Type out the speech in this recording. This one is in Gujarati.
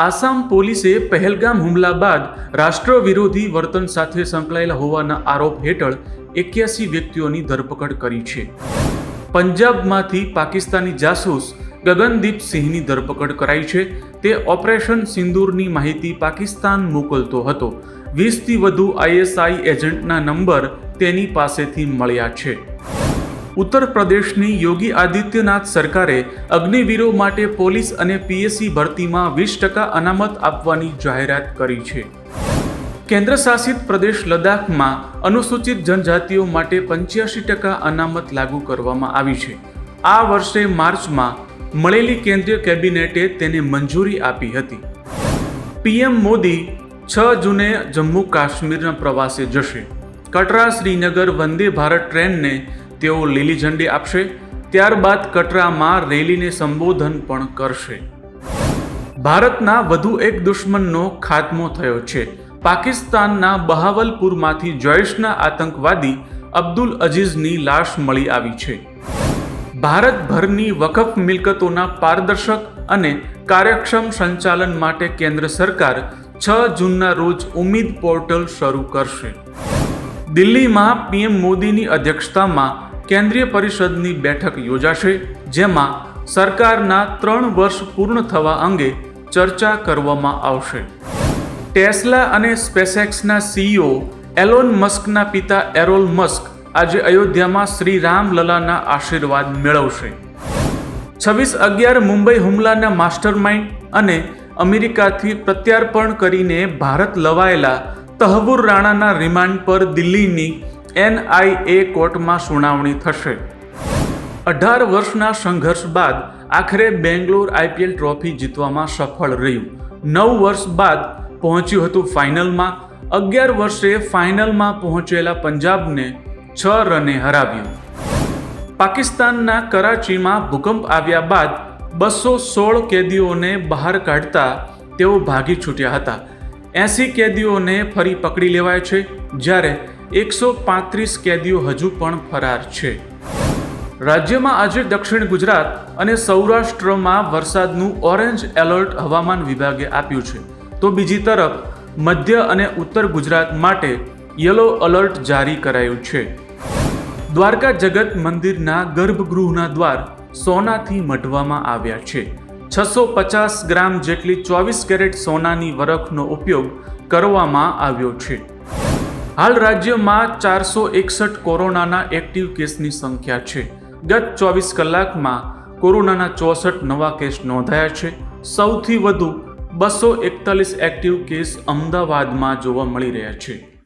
આસામ પોલીસે પહેલગામ હુમલા બાદ રાષ્ટ્ર વિરોધી વર્તન સાથે સંકળાયેલા હોવાના આરોપ હેઠળ એક્યાસી વ્યક્તિઓની ધરપકડ કરી છે. પંજાબમાંથી પાકિસ્તાની જાસૂસ ગગનદીપ સિંહની ધરપકડ કરાઈ છે. તે ઓપરેશન સિંદૂરની માહિતી પાકિસ્તાન મોકલતો હતો. વીસથી વધુ આઈએસઆઈ એજન્ટના નંબર તેની પાસેથી મળ્યા છે. ઉત્તર પ્રદેશની યોગી આદિત્યનાથ સરકારે અગ્નિવીરો માટે પોલીસ અને પીએસસી ભરતીમાં વીસ ટકા અનામત આપવાની જાહેરાત કરી છે. કેન્દ્ર શાસિત પ્રદેશ લદ્દાખમાં અનુસૂચિત જનજાતિઓ માટે પંચ્યાસી ટકા અનામત લાગુ કરવામાં આવી છે. આ વર્ષે માર્ચમાં મળેલી કેન્દ્રીય કેબિનેટે તેને મંજૂરી આપી હતી. પીએમ મોદી છ જૂને જમ્મુ કાશ્મીરના પ્રવાસે જશે. કટરા શ્રીનગર વંદે ભારત ટ્રેનને તેઓ લીલી ઝંડી આપશે, ત્યારબાદ કટરામાં રેલીને સંબોધન પણ કરશે. ભારતના વધુ એક દુશ્મનનો ખાત્મો થયો છે. પાકિસ્તાનના બહાવલપુરમાંથી જૈશના આતંકવાદી અબ્દુલ અજીઝની લાશ મળી આવી છે. ભારતભરની વકફ મિલકતોના પારદર્શક અને કાર્યક્ષમ સંચાલન માટે કેન્દ્ર સરકાર છ જૂનના રોજ ઉમ્મીદ પોર્ટલ શરૂ કરશે. દિલ્હીમાં પીએમ મોદીની અધ્યક્ષતામાં કેન્દ્રીય પરિષદની બેઠક યોજાશે, જેમાં સરકારના ત્રણ વર્ષ પૂર્ણ થવા અંગે ચર્ચા કરવામાં આવશે. ટેસ્લા અને સ્પેસેક્સના સીઈઓ એલોન મસ્કના પિતા એરોલ મસ્ક આજે અયોધ્યામાં શ્રી રામલલાના આશીર્વાદ મેળવશે. છવ્વીસ અગિયાર મુંબઈ હુમલાના માસ્ટરમાઇન્ડ અને અમેરિકાથી પ્રત્યાર્પણ કરીને ભારત લવાયેલા તહવુર રાણાના રિમાન્ડ પર દિલ્હીની એનઆઈએ કોર્ટમાં સુનાવણી થશે. અઢાર વર્ષના સંઘર્ષ બાદ આખરે બેંગ્લોર આઈપીએલ ટ્રોફી જીતવામાં સફળ રહ્યું. નવ વર્ષ બાદ પહોંચ્યું હતું ફાઇનલમાં. અગિયાર વર્ષે ફાઇનલમાં પહોંચેલા પંજાબને છ રને હરાવ્યું. પાકિસ્તાનના કરાચીમાં ભૂકંપ આવ્યા બાદ બસો સોળ કેદીઓને બહાર કાઢતા તેઓ ભાગી છૂટ્યા હતા. એસી કેદીઓને ફરી પકડી લેવાય છે. જ્યારે એકસો પાંત્રીસ કેદીઓ હજુ પણ ફરાર છે. રાજ્યમાં આજે દક્ષિણ ગુજરાત અને સૌરાષ્ટ્રમાં વરસાદનું ઓરેન્જ એલર્ટ હવામાન વિભાગે આપ્યું છે. તો બીજી તરફ, મધ્ય અને ઉત્તર ગુજરાત માટે યલો એલર્ટ જારી કરાયું છે. દ્વારકા જગત મંદિરના ગર્ભગૃહના દ્વાર સોનાથી મઢવામાં આવ્યા છે. છસો પચાસ ગ્રામ જેટલી ચોવીસ કેરેટ સોનાની વરખનો ઉપયોગ કરવામાં આવ્યો છે. હાલ રાજ્યમાં ચારસો એકસઠ કોરોનાના એક્ટિવ કેસની સંખ્યા છે. ગત ચોવીસ કલાકમાં કોરોનાના ચોસઠ નવા કેસ નોંધાયા છે. સૌથી વધુ બસો એકતાલીસ એક્ટિવ કેસ અમદાવાદમાં જોવા મળી રહ્યા છે.